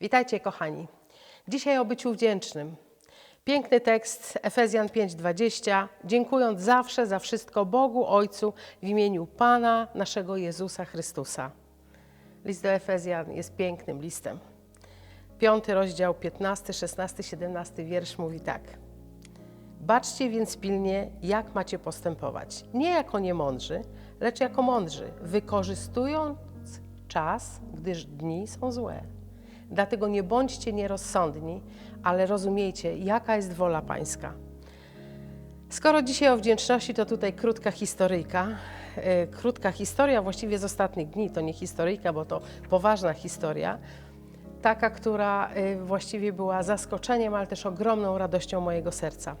Witajcie, kochani. Dzisiaj o byciu wdzięcznym. Piękny tekst Efezjan 5:20. Dziękując zawsze za wszystko Bogu Ojcu w imieniu Pana naszego Jezusa Chrystusa. List do Efezjan jest pięknym listem. Piąty rozdział, 15, 16, 17 wiersz mówi tak. Baczcie więc pilnie, jak macie postępować. Nie jako niemądrzy, lecz jako mądrzy, wykorzystując czas, gdyż dni są złe. Dlatego nie bądźcie nierozsądni, ale rozumiejcie, jaka jest wola Pańska. Skoro dzisiaj o wdzięczności, to tutaj krótka historyjka. E, Krótka historia właściwie z ostatnich dni, to nie historyjka, bo to poważna historia. Taka, która e, właściwie była zaskoczeniem, ale też ogromną radością mojego serca.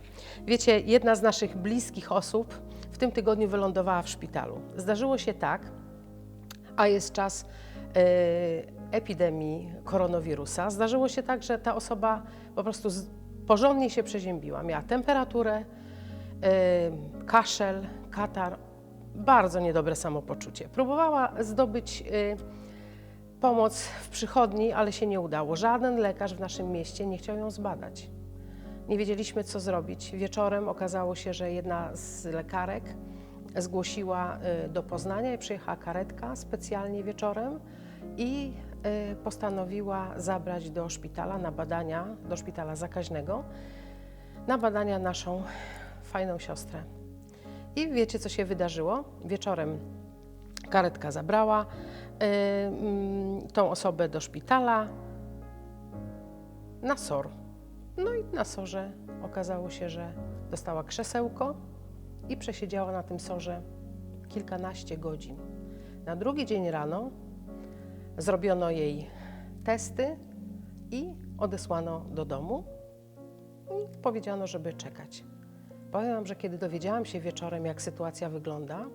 Wiecie, jedna z naszych bliskich osób w tym tygodniu wylądowała w szpitalu. Zdarzyło się tak, a jest czas e, epidemii koronawirusa. Zdarzyło się tak, że ta osoba po prostu porządnie się przeziębiła. Miała temperaturę, e, kaszel, katar, bardzo niedobre samopoczucie. Próbowała zdobyć e, pomoc w przychodni, ale się nie udało. Żaden lekarz w naszym mieście nie chciał ją zbadać. Nie wiedzieliśmy, co zrobić. Wieczorem okazało się, że jedna z lekarek zgłosiła y, do Poznania i przyjechała karetka specjalnie wieczorem i y, postanowiła zabrać do szpitala na badania, do szpitala zakaźnego, na badania naszą fajną siostrę. I wiecie, co się wydarzyło? Wieczorem karetka zabrała y, mm, tą osobę do szpitala na SOR. No i na sorze okazało się, że dostała krzesełko i przesiedziała na tym sorze kilkanaście godzin. Na drugi dzień rano zrobiono jej testy i odesłano do domu i powiedziano, żeby czekać. Powiem Wam, że kiedy dowiedziałam się wieczorem, jak sytuacja wygląda,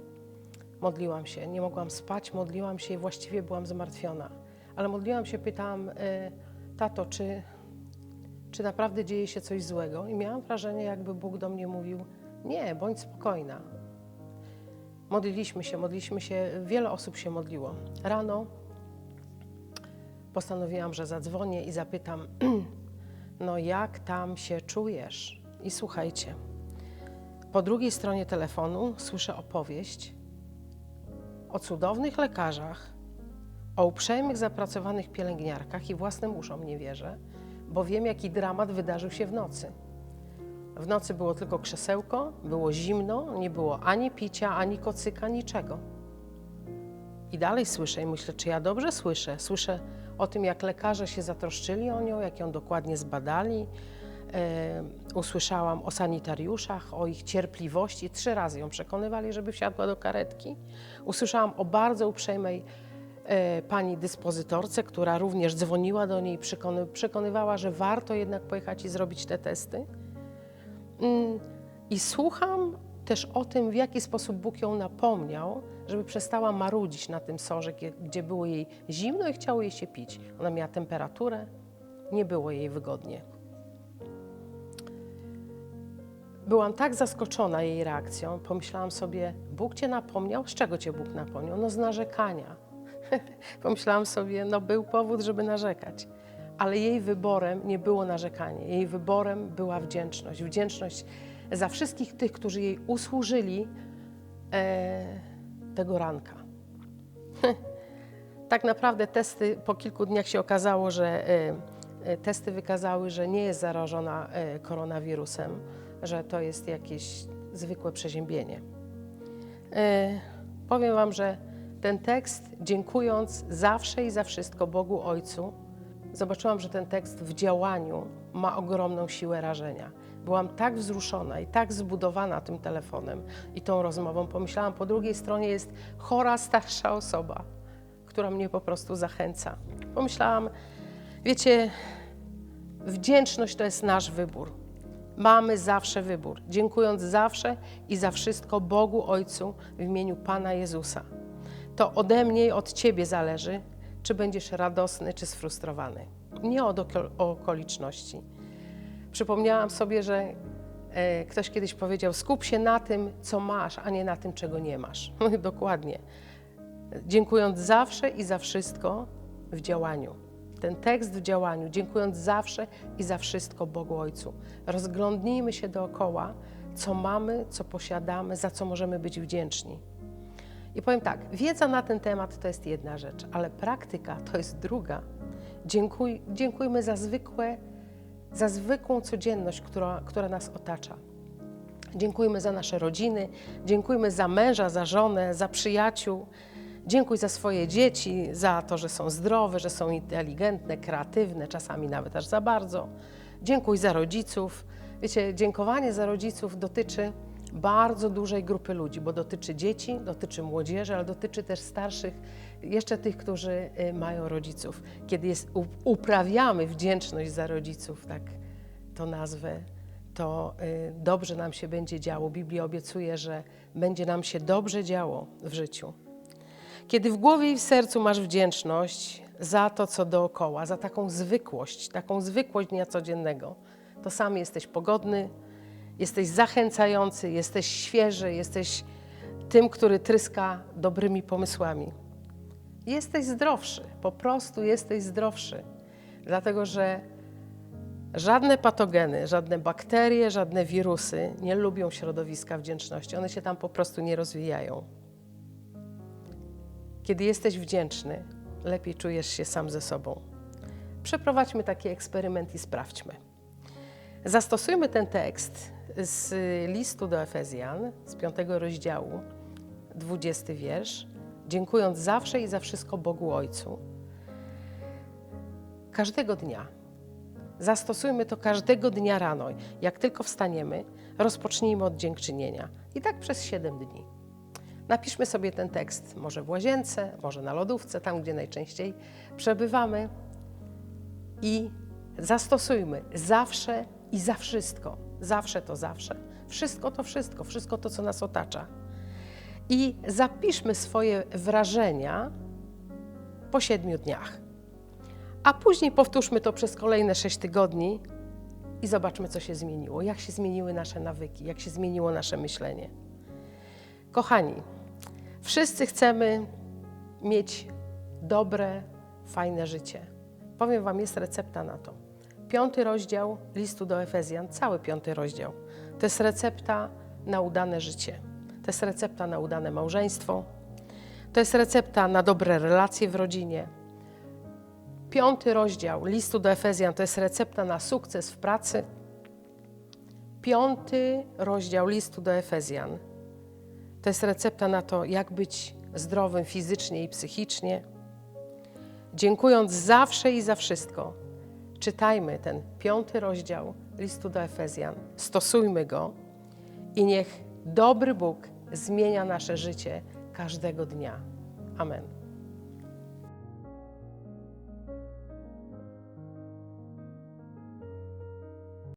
modliłam się, nie mogłam spać, modliłam się i właściwie byłam zmartwiona. Ale modliłam się, pytałam, y, tato, czy, czy naprawdę dzieje się coś złego? I miałam wrażenie, jakby Bóg do mnie mówił, nie, bądź spokojna. Modliliśmy się, modliliśmy się, wiele osób się modliło. Rano postanowiłam, że zadzwonię i zapytam, no jak tam się czujesz? I słuchajcie, po drugiej stronie telefonu słyszę opowieść o cudownych lekarzach, o uprzejmych, zapracowanych pielęgniarkach i własnym uszom nie wierzę, bo wiem, jaki dramat wydarzył się w nocy. W nocy było tylko krzesełko, było zimno, nie było ani picia, ani kocyka, niczego. I dalej słyszę i myślę, czy ja dobrze słyszę? Słyszę o tym, jak lekarze się zatroszczyli o nią, jak ją dokładnie zbadali. E, usłyszałam o sanitariuszach, o ich cierpliwości. Trzy razy ją przekonywali, żeby wsiadła do karetki. Usłyszałam o bardzo uprzejmej e, pani dyspozytorce, która również dzwoniła do niej przekony, przekonywała, że warto jednak pojechać i zrobić te testy. Mm, I słucham też o tym, w jaki sposób Bóg ją napomniał, żeby przestała marudzić na tym sorze, gdzie było jej zimno i chciało jej się pić. Ona miała temperaturę, nie było jej wygodnie. Byłam tak zaskoczona jej reakcją, pomyślałam sobie, Bóg cię napomniał? Z czego cię Bóg napomniał? No z narzekania. pomyślałam sobie, no był powód, żeby narzekać. Ale jej wyborem nie było narzekanie. Jej wyborem była wdzięczność. Wdzięczność za wszystkich tych, którzy jej usłużyli e, tego ranka. tak naprawdę testy, po kilku dniach się okazało, że e, e, testy wykazały, że nie jest zarażona e, koronawirusem, że to jest jakieś zwykłe przeziębienie. E, powiem Wam, że ten tekst, dziękując zawsze i za wszystko Bogu Ojcu, zobaczyłam, że ten tekst w działaniu ma ogromną siłę rażenia. Byłam tak wzruszona i tak zbudowana tym telefonem i tą rozmową. Pomyślałam, po drugiej stronie jest chora, starsza osoba, która mnie po prostu zachęca. Pomyślałam, wiecie, wdzięczność to jest nasz wybór. Mamy zawsze wybór, dziękując zawsze i za wszystko Bogu Ojcu w imieniu Pana Jezusa. To ode mnie i od Ciebie zależy, czy będziesz radosny, czy sfrustrowany. Nie od oko- okoliczności. Przypomniałam sobie, że e, ktoś kiedyś powiedział: skup się na tym, co masz, a nie na tym, czego nie masz. Dokładnie. Dziękując zawsze i za wszystko w działaniu. ten tekst w działaniu, dziękując zawsze i za wszystko Bogu Ojcu. Rozglądnijmy się dookoła, co mamy, co posiadamy, za co możemy być wdzięczni. I powiem tak, wiedza na ten temat to jest jedna rzecz, ale praktyka to jest druga. Dziękuj, dziękujmy za, zwykłe, za zwykłą codzienność, która, która nas otacza. Dziękujmy za nasze rodziny, dziękujmy za męża, za żonę, za przyjaciół. Dziękuj za swoje dzieci, za to, że są zdrowe, że są inteligentne, kreatywne, czasami nawet aż za bardzo. Dziękuj za rodziców. Wiecie, dziękowanie za rodziców dotyczy bardzo dużej grupy ludzi, bo dotyczy dzieci, dotyczy młodzieży, ale dotyczy też starszych, jeszcze tych, którzy y, mają rodziców. Kiedy jest, uprawiamy wdzięczność za rodziców, tak to nazwę, to y, dobrze nam się będzie działo. Biblia obiecuje, że będzie nam się dobrze działo w życiu. Kiedy w głowie i w sercu masz wdzięczność za to, co dookoła, za taką zwykłość, taką zwykłość dnia codziennego, to sam jesteś pogodny, jesteś zachęcający, jesteś świeży, jesteś tym, który tryska dobrymi pomysłami. Jesteś zdrowszy, po prostu jesteś zdrowszy, dlatego że żadne patogeny, żadne bakterie, żadne wirusy nie lubią środowiska wdzięczności. One się tam po prostu nie rozwijają. Kiedy jesteś wdzięczny, lepiej czujesz się sam ze sobą. Przeprowadźmy taki eksperyment i sprawdźmy. Zastosujmy ten tekst z listu do Efezjan, z piątego rozdziału, 20 wiersz, dziękując zawsze i za wszystko Bogu Ojcu. Każdego dnia. Zastosujmy to każdego dnia rano. Jak tylko wstaniemy, rozpocznijmy od dziękczynienia. I tak przez 7 dni. Napiszmy sobie ten tekst, może w łazience, może na lodówce, tam gdzie najczęściej przebywamy i zastosujmy zawsze i za wszystko. Zawsze to zawsze. Wszystko to wszystko, wszystko to, co nas otacza. I zapiszmy swoje wrażenia po siedmiu dniach. A później powtórzmy to przez kolejne sześć tygodni i zobaczmy, co się zmieniło, jak się zmieniły nasze nawyki, jak się zmieniło nasze myślenie. Kochani, wszyscy chcemy mieć dobre, fajne życie. Powiem Wam, jest recepta na to. Piąty rozdział listu do Efezjan, cały piąty rozdział, to jest recepta na udane życie. To jest recepta na udane małżeństwo. To jest recepta na dobre relacje w rodzinie. Piąty rozdział listu do Efezjan to jest recepta na sukces w pracy. Piąty rozdział listu do Efezjan to jest recepta na to, jak być zdrowym fizycznie i psychicznie. Dziękując zawsze i za wszystko, czytajmy ten piąty rozdział listu do Efezjan, stosujmy go i niech dobry Bóg zmienia nasze życie każdego dnia. Amen.